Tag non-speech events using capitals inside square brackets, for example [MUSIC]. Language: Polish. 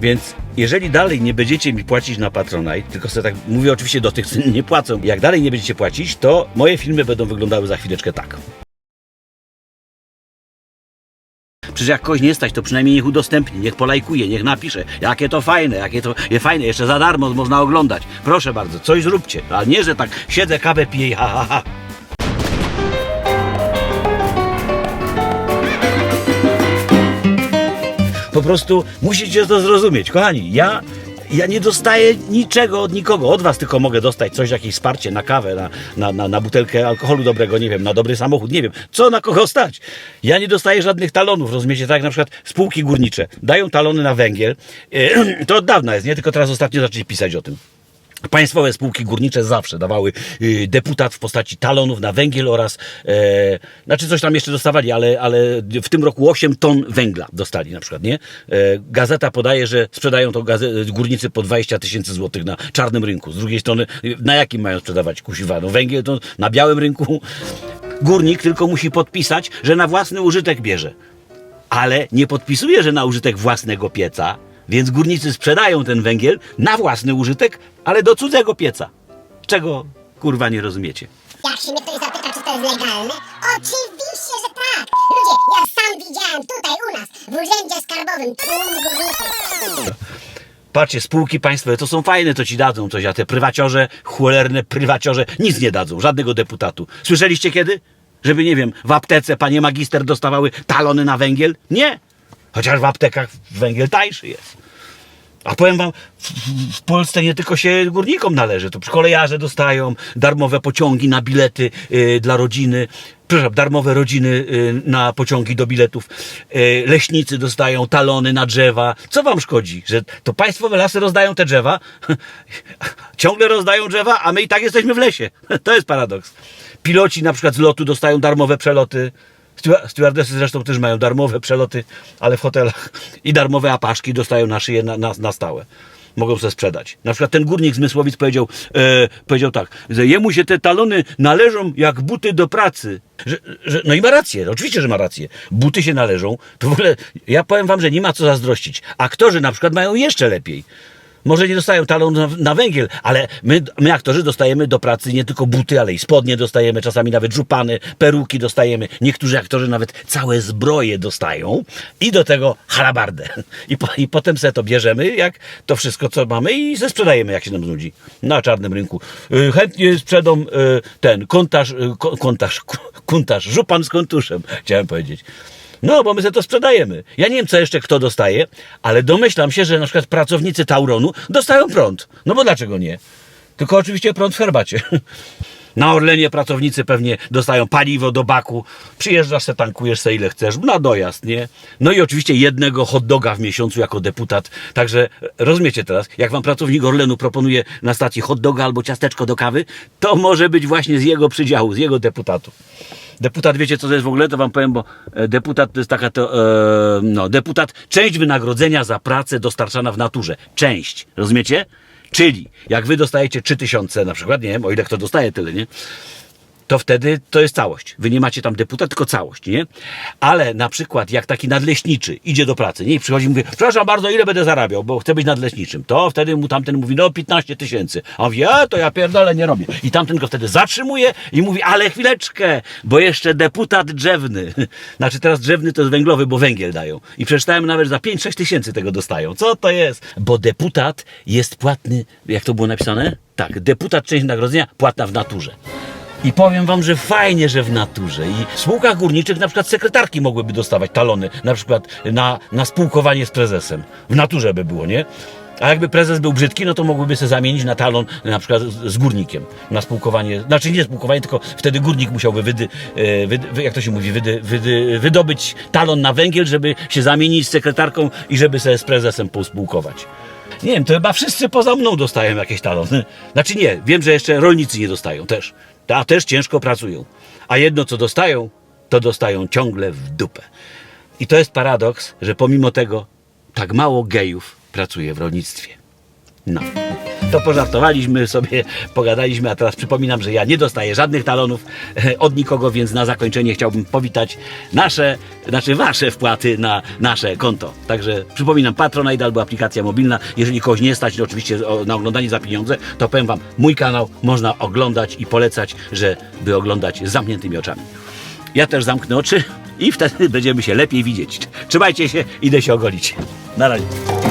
Więc jeżeli dalej nie będziecie mi płacić na Patronite, tylko sobie tak mówię oczywiście do tych, co nie płacą, jak dalej nie będziecie płacić, to moje filmy będą wyglądały za chwileczkę tak. Przecież jak kogoś nie stać, to przynajmniej niech udostępni, niech polajkuje, niech napisze, jakie to fajne, jakie to je fajne, jeszcze za darmo można oglądać. Proszę bardzo, coś zróbcie, a nie, że tak siedzę, kawę piję i ha, ha, ha. Prostu musicie to zrozumieć, kochani. Ja, ja nie dostaję niczego od nikogo. Od was tylko mogę dostać coś, jakieś wsparcie na kawę, na, na, na, na butelkę alkoholu dobrego, nie wiem, na dobry samochód, nie wiem. Co na kogo stać? Ja nie dostaję żadnych talonów, rozumiecie? Tak jak na przykład spółki górnicze dają talony na węgiel. E, [CLEARS THROAT] To od dawna jest, nie? Tylko teraz ostatnio zaczęli pisać o tym. Państwowe spółki górnicze zawsze dawały y, deputat w postaci talonów na węgiel oraz, e, znaczy coś tam jeszcze dostawali, ale, ale w tym roku 8 ton węgla dostali na przykład, nie? E, gazeta podaje, że sprzedają to górnicy po 20 tysięcy złotych na czarnym rynku. Z drugiej strony, y, na jakim mają sprzedawać kusiwa? No węgiel to na białym rynku. Górnik tylko musi podpisać, że na własny użytek bierze ale nie podpisuje, że na użytek własnego pieca, więc górnicy sprzedają ten węgiel na własny użytek, ale do cudzego pieca. Czego kurwa nie rozumiecie? Jak się mnie ktoś zapyta, czy to jest legalne? Oczywiście, że tak! Ludzie, ja sam widziałem tutaj u nas, w urzędzie skarbowym, tłum górników. Patrzcie, spółki państwowe to są fajne, to ci dadzą coś, a te prywaciorze, cholerne prywaciorze nic nie dadzą, żadnego deputatu. Słyszeliście kiedy? Żeby, nie wiem, w aptece panie magister dostawały talony na węgiel? Nie! Chociaż w aptekach węgiel tańszy jest. A powiem wam, w, w- Polsce nie tylko się górnikom należy, to kolejarze dostają darmowe pociągi na bilety y, dla rodziny, przepraszam, darmowe rodziny y, na pociągi do biletów, y, leśnicy dostają talony na drzewa. Co wam szkodzi, że to państwowe lasy rozdają te drzewa, [LAUGHS] ciągle rozdają drzewa, a my i tak jesteśmy w lesie. [LAUGHS] To jest paradoks. Piloci na przykład z lotu dostają darmowe przeloty, Stewardesy zresztą też mają darmowe przeloty, ale w hotelach i darmowe apaszki dostają na szyję na, na, na stałe. Mogą sobie sprzedać. Na przykład ten górnik z Mysłowic powiedział, e, powiedział tak, że jemu się te talony należą jak buty do pracy. Że, że, no i ma rację, oczywiście, że ma rację. Buty się należą. To w ogóle, ja powiem wam, że nie ma co zazdrościć. Aktorzy na przykład mają jeszcze lepiej. Może nie dostają talonu na, węgiel, ale my, my aktorzy dostajemy do pracy nie tylko buty, ale i spodnie dostajemy, czasami nawet żupany, peruki dostajemy. Niektórzy aktorzy nawet całe zbroje dostają i do tego halabardę. I, po, i potem se to bierzemy, jak to wszystko, co mamy i ze sprzedajemy, jak się nam znudzi. Na czarnym rynku. Y, chętnie sprzedam y, ten kontarz, y, ko- kontarz, żupan z kontuszem, chciałem powiedzieć. No, bo my sobie to sprzedajemy. Ja nie wiem, co jeszcze kto dostaje, ale domyślam się, że na przykład pracownicy Tauronu dostają prąd. No bo dlaczego nie? Tylko oczywiście prąd w herbacie. [LAUGHS] Na Orlenie pracownicy pewnie dostają paliwo do baku. Przyjeżdżasz se, tankujesz se ile chcesz, na dojazd, nie? No i oczywiście jednego hot doga w miesiącu jako deputat. Także e, rozumiecie teraz, jak wam pracownik Orlenu proponuje na stacji hot doga albo ciasteczko do kawy, to może być właśnie z jego przydziału, z jego deputatu. Deputat, wiecie co to jest w ogóle? To wam powiem, bo e, deputat to jest taka to, e, no, deputat, część wynagrodzenia za pracę dostarczana w naturze. Część, rozumiecie? Czyli jak wy dostajecie 3000 na przykład, nie wiem, o ile kto dostaje tyle, nie? To wtedy to jest całość. Wy nie macie tam deputat, tylko całość, nie? Ale na przykład jak taki nadleśniczy idzie do pracy, nie? I przychodzi i mówi, przepraszam bardzo, ile będę zarabiał, bo chcę być nadleśniczym. To wtedy mu tamten mówi, no 15 tysięcy. A on mówi, a to ja pierdolę, nie robię. I tamten go wtedy zatrzymuje i mówi, ale chwileczkę, bo jeszcze deputat drzewny. [LAUGHS] Znaczy teraz drzewny to jest węglowy, bo węgiel dają. I przeczytałem nawet, że za 5-6 tysięcy tego dostają. Co to jest? Bo deputat jest płatny, jak to było napisane? Tak, deputat część nagrodzenia płatna w naturze. I powiem wam, że fajnie, że w naturze. I w spółkach górniczych na przykład sekretarki mogłyby dostawać talony, na przykład na, na spółkowanie z prezesem. W naturze by było, nie? A jakby prezes był brzydki, no to mogłyby się zamienić na talon na przykład z, górnikiem. Na spółkowanie, znaczy nie spółkowanie, tylko wtedy górnik musiałby wydy, e, wydy, wy- jak to się mówi, wydy, wydy, wydobyć talon na węgiel, żeby się zamienić z sekretarką i żeby sobie z prezesem pospółkować. Nie wiem, to chyba wszyscy poza mną dostają jakieś talony. Znaczy nie, wiem, że jeszcze rolnicy nie dostają też. A też ciężko pracują. A jedno co dostają, to dostają ciągle w dupę. I to jest paradoks, że pomimo tego tak mało gejów pracuje w rolnictwie. No. To pożartowaliśmy sobie, pogadaliśmy, a teraz przypominam, że ja nie dostaję żadnych talonów e, od nikogo, więc na zakończenie chciałbym powitać nasze, znaczy wasze wpłaty na nasze konto. Także przypominam, Patronite albo aplikacja mobilna. Jeżeli kogoś nie stać, no oczywiście na oglądanie za pieniądze, to powiem wam, mój kanał można oglądać i polecać, żeby oglądać z zamkniętymi oczami. Ja też zamknę oczy i wtedy będziemy się lepiej widzieć. Trzymajcie się, idę się ogolić. Na razie.